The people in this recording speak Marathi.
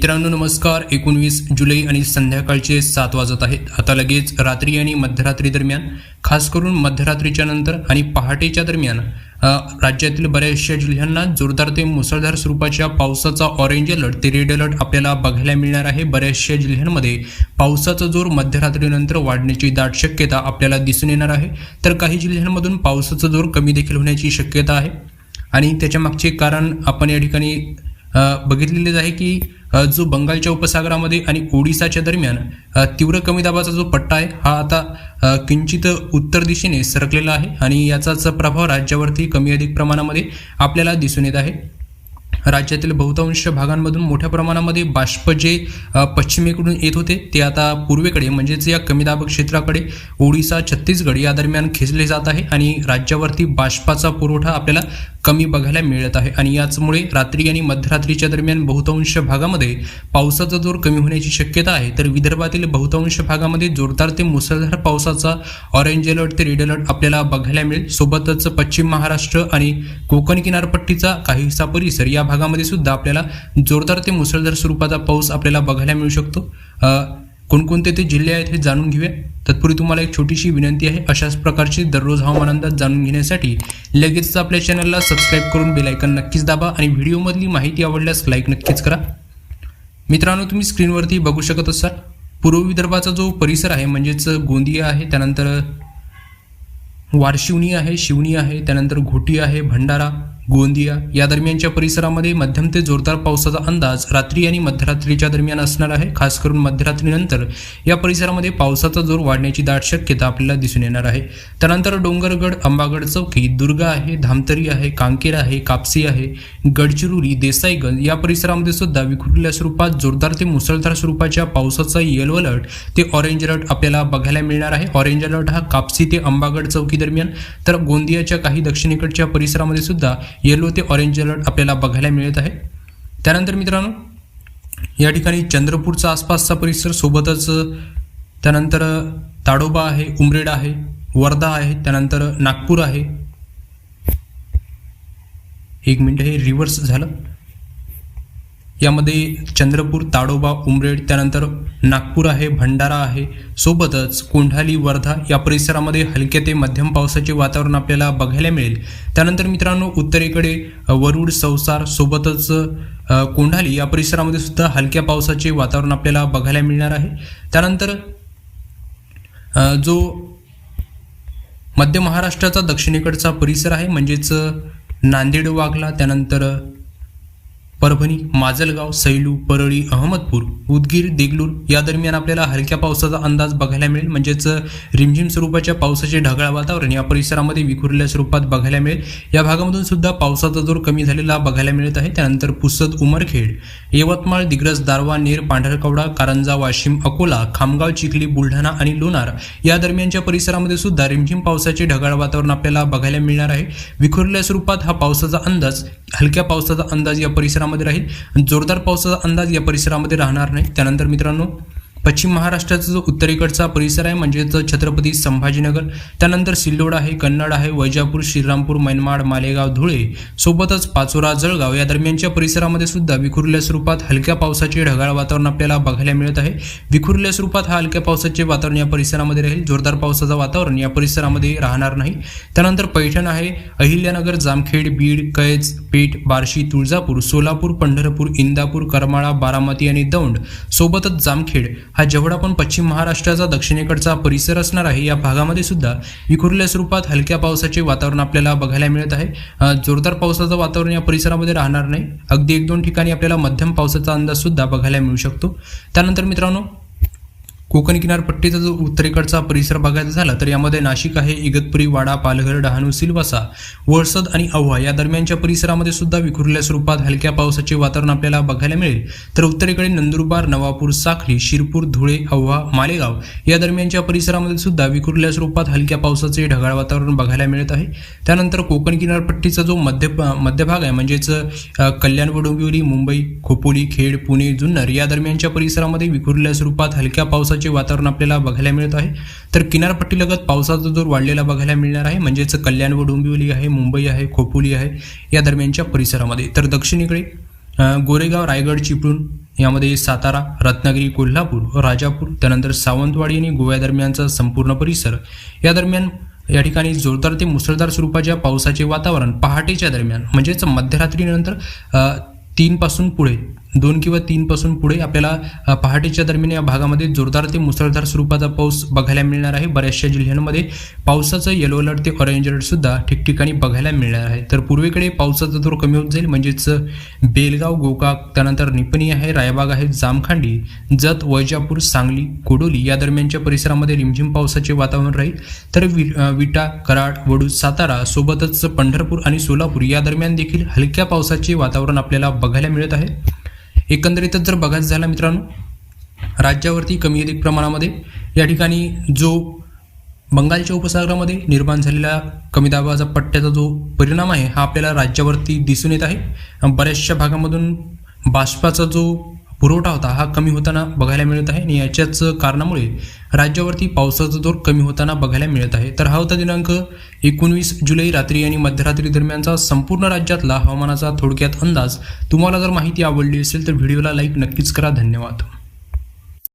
मित्रांनो नमस्कार. एकोणवीस जुलै आणि संध्याकाळचे सात वाजत आहेत. आता लगेच रात्री आणि मध्यरात्री दरम्यान खास करून मध्यरात्रीच्या नंतर आणि पहाटेच्या दरम्यान राज्यातील बऱ्याचशा जिल्ह्यांना जोरदार ते मुसळधार स्वरूपाच्या पावसाचा ऑरेंज अलर्ट ते रेड अलर्ट आपल्याला बघायला मिळणार आहे. बऱ्याचशा जिल्ह्यांमध्ये पावसाचा जोर मध्यरात्रीनंतर वाढण्याची दाट शक्यता आपल्याला दिसून येणार आहे. तर काही जिल्ह्यांमधून पावसाचा जोर कमी देखील होण्याची शक्यता आहे. आणि त्याच्या मागचे कारण आपण या ठिकाणी बघितलेलेच आहे की जो बंगालच्या उपसागरामध्ये आणि ओडिसाच्या दरम्यान तीव्र कमी दाबाचा जो पट्टा आहे हा आता किंचित उत्तर दिशेने सरकलेला आहे आणि याचाच प्रभाव राज्यावरती कमी अधिक प्रमाणामध्ये आपल्याला दिसून येत आहे. राज्यातील बहुतांश भागांमधून मोठ्या प्रमाणामध्ये बाष्प जे पश्चिमेकडून येत होते ते आता पूर्वेकडे म्हणजेच या कमी दाब क्षेत्राकडे ओडिसा छत्तीसगड या दरम्यान खेचले जात आहे आणि राज्यावरती बाष्पाचा पुरवठा आपल्याला कमी बघायला मिळत आहे. आणि याचमुळे रात्री आणि मध्यरात्रीच्या दरम्यान बहुतांश भागामध्ये पावसाचा जोर कमी होण्याची शक्यता आहे. तर विदर्भातील बहुतांश भागामध्ये जोरदार ते मुसळधार पावसाचा ऑरेंज अलर्ट ते रेड अलर्ट आपल्याला बघायला मिळेल. सोबतच पश्चिम महाराष्ट्र आणि कोकण किनारपट्टीचा काही हिस्सा परिसर या भागामध्ये सुद्धा आपल्याला जोरदार ते मुसळधार स्वरूपाचा पाऊस आपल्याला बघायला मिळू शकतो. कोणकोणते ते जिल्हे आहेत हे जाणून घेऊया. तत्पूर्वी तुम्हाला एक छोटीशी विनंती आहे. अशाच प्रकारची दररोज हवामान अंदाज जाणून घेण्यासाठी लगेचच आपल्या चॅनलला सबस्क्राईब करून बेलायकन नक्कीच दाबा आणि व्हिडिओमधली माहिती आवडल्यास लाईक नक्कीच करा. मित्रांनो तुम्ही स्क्रीनवरती बघू शकत असाल पूर्व विदर्भाचा जो परिसर आहे म्हणजेच गोंदिया आहे त्यानंतर वारशिवणी आहे शिवणी आहे त्यानंतर घोटी आहे भंडारा गोंदिया. या दरम्यानच्या परिसरामध्ये मध्यम ते जोरदार पावसाचा अंदाज रात्री आणि मध्यरात्रीच्या दरम्यान असणार आहे. खास करून मध्यरात्रीनंतर या परिसरामध्ये पावसाचा जोर वाढण्याची दाट शक्यता आपल्याला दिसून येणार आहे. त्यानंतर डोंगरगड अंबागड चौकी दुर्गा आहे धामतरी आहे कांकेर आहे कापसी आहे गडचिरोली देसाईगंज या परिसरामध्ये सुद्धा विखुरलेल्या स्वरूपात जोरदार ते मुसळधार स्वरूपाच्या पावसाचा येलो अलर्ट ते ऑरेंज अलर्ट आपल्याला बघायला मिळणार आहे. ऑरेंज अलर्ट हा कापसी ते अंबागड चौकी दरम्यान तर गोंदियाच्या काही दक्षिणेकडच्या परिसरामध्ये सुद्धा येलो ते ऑरेंज अलर्ट आपल्याला बघायला मिळत आहे. त्यानंतर मित्रांनो या ठिकाणी चंद्रपूरचा आसपासचा परिसर सोबतच त्यानंतर ताडोबा आहे उमरेड आहे वर्धा आहे त्यानंतर नागपूर आहे. एक मिनटं हे रिव्हर्स झालं. यामध्ये चंद्रपूर ताडोबा उमरेड त्यानंतर नागपूर आहे भंडारा आहे. सोबतच कोंढाली वर्धा या परिसरामध्ये हलक्या ते मध्यम पावसाचे वातावरण आपल्याला बघायला मिळेल. त्यानंतर मित्रांनो उत्तरेकडे वरुड संसार सोबतच कोंढाली या परिसरामध्ये सुद्धा हलक्या पावसाचे वातावरण आपल्याला बघायला मिळणार आहे. त्यानंतर जो मध्य महाराष्ट्राचा दक्षिणेकडचा परिसर आहे म्हणजेच नांदेड वाघला त्यानंतर परभणी माजलगाव सैलू परळी अहमदपूर उदगीर देगलूर या दरम्यान आपल्याला हलक्या पावसाचा अंदाज बघायला मिळेल. म्हणजेच रिमझिम स्वरूपाच्या पावसाचे ढगाळ वातावरण या परिसरामध्ये विखुरलेल्या स्वरूपात बघायला मिळेल. या भागामधून सुद्धा पावसाचा जोर कमी झालेला बघायला मिळत आहे. त्यानंतर पुसद उमरखेड यवतमाळ दिग्रस दारवा नेर पांढरकवडा कारंजा वाशिम अकोला खामगाव चिखली बुलढाणा आणि लोणार या दरम्यानच्या परिसरामध्ये सुद्धा रिमझिम पावसाचे ढगाळ वातावरण आपल्याला बघायला मिळणार आहे. विखुरलेल्या स्वरूपात हा पावसाचा अंदाज हलक्या पावसाचा अंदाज या परिसरामध्ये राहील. जोरदार पावसाचा अंदाज या परिसरामध्ये राहणार नाही. त्यानंतर मित्रांनो पश्चिम महाराष्ट्राचा जो उत्तरेकडचा परिसर आहे म्हणजेच छत्रपती संभाजीनगर त्यानंतर सिल्लोड आहे कन्नड आहे वैजापूर श्रीरामपूर मनमाड मालेगाव धुळे सोबतच पाचोरा जळगाव या दरम्यानच्या परिसरामध्ये सुद्धा विखुरल्या स्वरूपात हलक्या पावसाचे ढगाळ वातावरण आपल्याला बघायला मिळत आहे. विखुरल्या स्वरूपात हा हलक्या पावसाचे वातावरण या परिसरामध्ये राहील. जोरदार पावसाचं वातावरण या परिसरामध्ये राहणार नाही. त्यानंतर पैठण आहे अहिल्यानगर जामखेड बीड कैज पेठ बार्शी तुळजापूर सोलापूर पंढरपूर इंदापूर करमाळा बारामती आणि दौंड सोबतच जामखेड हा जेवढा पण पश्चिम महाराष्ट्राचा दक्षिणेकडचा परिसर असणार आहे या भागामध्ये सुद्धा विखुरल्या स्वरूपात हलक्या पावसाचे वातावरण आपल्याला बघायला मिळत आहे. जोरदार पावसाचं वातावरण या परिसरामध्ये राहणार नाही. अगदी एक दोन ठिकाणी आपल्याला मध्यम पावसाचा अंदाज सुद्धा बघायला मिळू शकतो. त्यानंतर मित्रांनो कोकण किनारपट्टीचा जो उत्तरेकडचा परिसर बघायचा झाला तर यामध्ये नाशिक आहे इगतपुरी वाडा पालघर डहाणू सिलवासा वळसद आणि अव्हा या दरम्यानच्या परिसरामध्ये सुद्धा विखुरल्या स्वरूपात हलक्या पावसाचे वातावरण आपल्याला बघायला मिळेल. तर उत्तरेकडे नंदुरबार नवापूर साखळी शिरपूर धुळे अव्हा मालेगाव या दरम्यानच्या परिसरामध्ये सुद्धा विखुरल्या स्वरूपात हलक्या पावसाचे ढगाळ वातावरण बघायला मिळत आहे. त्यानंतर कोकण किनारपट्टीचा जो मध्य मध्यभाग आहे म्हणजेच कल्याण व डोंबिवली मुंबई खोपोली खेड पुणे जुन्नर या दरम्यानच्या परिसरामध्ये विखुरल्या स्वरूपात हलक्या पावसाचे वातावरण आपल्याला बघायला मिळत आहे. तर किनारपट्टीलगत पावसाचा जोर वाढलेला बघायला मिळणार आहे म्हणजेच कल्याण व डोंबिवली आहे मुंबई आहे खोपोली आहे या दरम्यानच्या परिसरामध्ये. तर दक्षिणेकडे गोरेगाव रायगड चिपळूण यामध्ये सातारा रत्नागिरी कोल्हापूर राजापूर त्यानंतर सावंतवाडी आणि गोव्या दरम्यानचा संपूर्ण परिसर. या दरम्यान या ठिकाणी जोरदार ते मुसळधार स्वरूपाच्या पावसाचे वातावरण पहाटेच्या दरम्यान म्हणजेच मध्यरात्रीनंतर तीनपासून पुढे दोन किंवा तीनपासून पुढे आपल्याला पहाटेच्या दरम्यान या भागामध्ये जोरदार ते मुसळधार स्वरूपाचा पाऊस बघायला मिळणार आहे. बऱ्याचशा जिल्ह्यांमध्ये पावसाचं येलो अलर्ट ते ऑरेंज अलर्टसुद्धा ठिकठिकाणी बघायला मिळणार आहे. तर पूर्वेकडे पावसाचा जोर कमी होत जाईल म्हणजेच बेलगाव गोकाक त्यानंतर निपणी आहे रायबाग आहे जामखांडी जत वैजापूर सांगली कोडोली या दरम्यानच्या परिसरामध्ये रिमझिम पावसाचे वातावरण राहील. तर वि विटा कराड वडू सातारा सोबतच पंढरपूर आणि सोलापूर या दरम्यान देखील हलक्या पावसाचे वातावरण आपल्याला बघायला मिळत आहे. एकंदरीतच जर बघायचं झालं मित्रांनो राज्यावरती कमी अधिक प्रमाणामध्ये या ठिकाणी जो बंगालच्या उपसागरामध्ये निर्माण झालेला कमी दाबाचा पट्ट्याचा जो परिणाम आहे हा आपल्याला राज्यावरती दिसून येत आहे. बऱ्याचशा भागामधून बाष्पाचा जो पुरवठा होता हा कमी होताना बघायला मिळत आहे आणि याच्याच कारणामुळे राज्यावरती पावसाचा जोर कमी होताना बघायला मिळत आहे. तर हा होता दिनांक एकोणवीस जुलै रात्री आणि मध्यरात्री दरम्यानचा संपूर्ण राज्यातला हवामानाचा थोडक्यात अंदाज. तुम्हाला जर माहिती आवडली असेल तर व्हिडिओला लाईक नक्कीच करा. धन्यवाद.